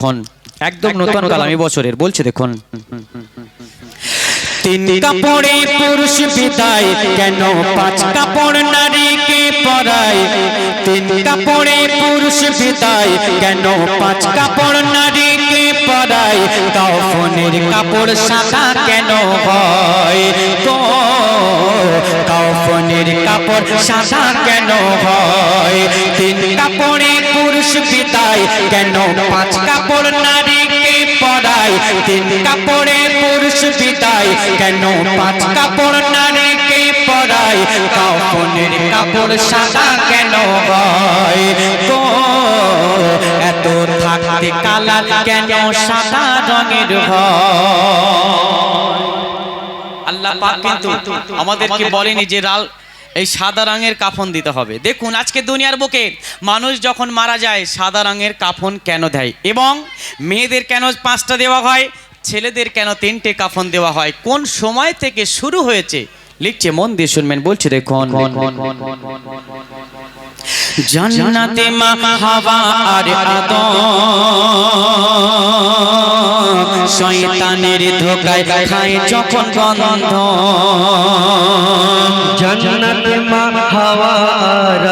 দেখুন একদম নতুন কালামি বছরের বলছে দেখুন। তিন কাপড়ে পুরুষ বিদায় কেন পাঁচ কাপড় নারীকে পরায়? তিন কাপড়ে পুরুষ বিদায় কেন পাঁচ কাপড় নারীকে পরায়? কাফনের কাপড় সাদা কেন হয়? গো কাফনের কাপড় সাদা কেন হয়? তিন কাপড়ে পুরুষ বিদায় কেন পাঁচ কাপড় নারীকে পরায়, তিন কাপড়ে পুরুষ বিদায় কেন পাঁচ কাপড় নারীকে পরায় কাপড়ের কাপড় সাদা কেন হয়? গো, এত থাকতে কালার কেন সাদা রঙের হয়? আল্লাহ আমাদেরকে বলেনি যে লাল এই সাদা রঙের কাফন দিতে হবে। দেখুন, আজকে দুনিয়ার বুকে মানুষ যখন মারা যায়, সাদা রঙের কাফন কেন দেয়? এবং মেয়েদের কেন পাঁচটা দেওয়া হয়? ছেলেদের কেন তিনটে কাফন দেওয়া হয়? কোন সময় থেকে শুরু হয়েছে? লিখছে, মন দিয়ে শুনবেন, বলছে, দেখুন। জান্নাতে মা হাওয়া আর আদম। শয়তানের ধোকায় খায় যখন গন্ধ জন্নত মা হাওয়ার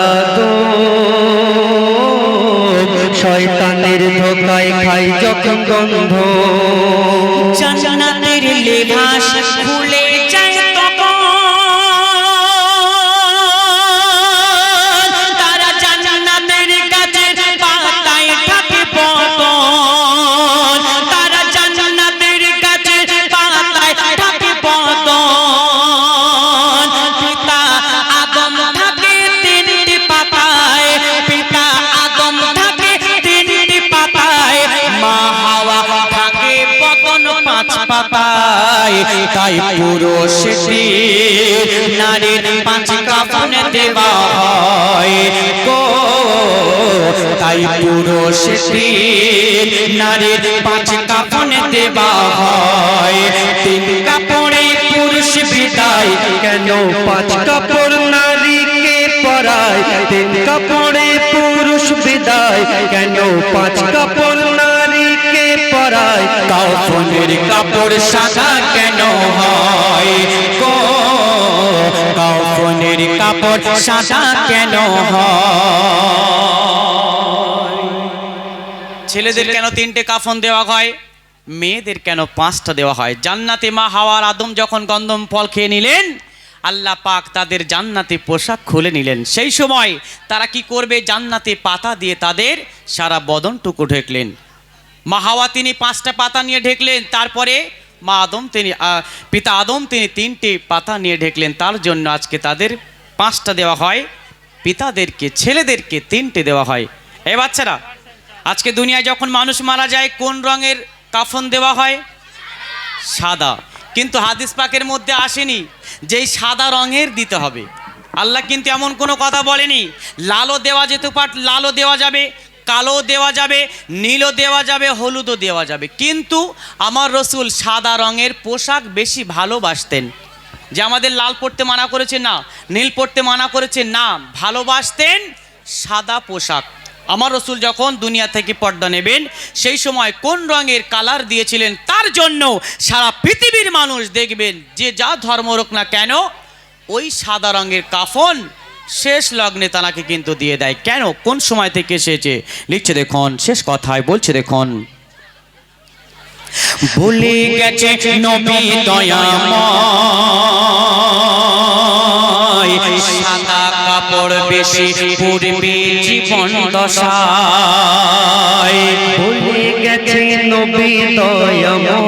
শয়তানের ধোকায় খাই যখন গন্ধ জান্নাতের লেবাস খুলে পাতায়, তাই পুরুষটি নারীর পাঁচ কাপনে দেওয়া হয় গো, তাই নারীর পাঁচ কাপনে দেওয়া হয় তিন কাপড়ে পুরুষ বিদায়, কেন পাঁচ কাপড় নারীকে পরায়? তিন কাপড়ে পুরুষ বিদায়, কেন পাঁচ কাপড় কাফনের কাপড় সাদা কেন হয়? কাফনের কাপড় সাদা কেন হয়? ছেলেদের কেন তিনটে কাফন দেওয়া হয়? মেয়েদের কেন পাঁচটা দেওয়া হয়? জান্নাতে মা হাওয়ার আদম যখন গন্ধম ফল খেয়ে নিলেন, আল্লাহ পাক তাদের জান্নাতে পোশাক খুলে নিলেন। সেই সময় তারা কি করবে? জান্নাতে পাতা দিয়ে তাদের সারা বদনটুকু ঢেকলেন। মা হাওয়া তিনি পাঁচটা পাতা নিয়ে ঢেকলেন, তারপরে মা আদম তিনি পিতা আদম তিনি তিনটে পাতা নিয়ে ঢেকলেন, তার জন্য আজকে তাদের পাঁচটা দেওয়া হয়। পিতাদেরকে, ছেলেদেরকে তিনটে দেওয়া হয়। এ বাচ্চারা, আজকে দুনিয়ায় যখন মানুষ মারা যায়, কোন রঙের কাফন দেওয়া হয়? সাদা। কিন্তু হাদিস পাকের মধ্যে আসেনি যেই সাদা রঙের দিতে হবে। আল্লাহ কিন্তু এমন কোনো কথা বলেনি, লালও দেওয়া যেতে পার, লালও দেওয়া যাবে কালো দেওয়া যাবে, নীলও দেওয়া যাবে, হলুদও দেওয়া যাবে। কিন্তু আমার রসুল সাদা রঙের পোশাক বেশি ভালোবাসতেন। যে আমাদের লাল পড়তে মানা করেছে না, নীল পড়তে মানা করেছে না, ভালোবাসতেন সাদা পোশাক। আমার রসুল যখন দুনিয়া থেকে পর্দা নেবেন, সেই সময় কোন রঙের কালার দিয়েছিলেন তার জন্য সারা পৃথিবীর মানুষ দেখবেন, যে যা ধর্ম হোক না কেন, ওই সাদা রঙের কাফন শেষ লগ্নে তানাকে কিন্তু দিয়ে দেয়। কেন? কোন সময় থেকে এসেছে লিখছে দেখুন, শেষ কথায় বলছে দেখুন। ভুলে গেছে নবী দয়াময় কাপড় বেশি পূর্বে জীবন দশায়। ভুলে গেছে নবী দয়াময়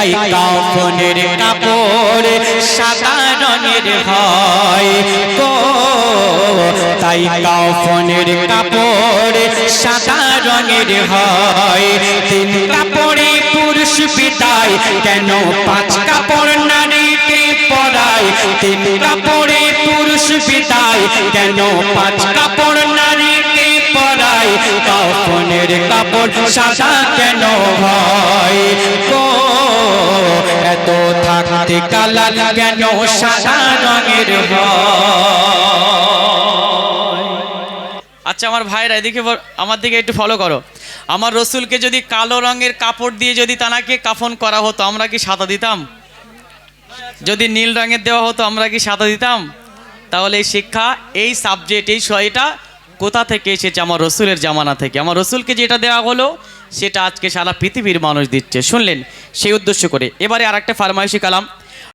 তাই কাফনের কাপড় সাদা রঙের হয় গো। তাই কাফনের কাপড় সাদা রঙের হয়। তিন কাপড়ে পুরুষ বিদায়, কেন পাঁচ কাপড় নারীকে পরায়? তিন কাপড়ে পুরুষ বিদায়, কেন পাঁচ কাপড় নারীকে পরায়? কাফনের কাপড় সাদা কেন হয়? থাকতে কালা কেন সাদা রঙের আচ্ছা আমার ভাইরা, এদিকে আমার দিকে একটু ফলো করো। আমার রসুলকে যদি কালো রঙের কাপড় দিয়ে যদি তানাকে কাফন করা হতো, আমরা কি সাদা দিতাম? যদি নীল রঙের দেওয়া হতো, আমরা কি সাদা দিতাম? তাহলে এই শিক্ষা, এই সাবজেক্ট এই এটা কোথা থেকে এসেছে? আমার রসুলের জামানা থেকে। আমার রসুলকে যেটা দেওয়া হলো, সেটা আজকে সারা পৃথিবীর মানুষ দিচ্ছে। শুনলেন? সেই উদ্দেশ্য করে। এবারে আর একটা ফার্মাইশি কালাম।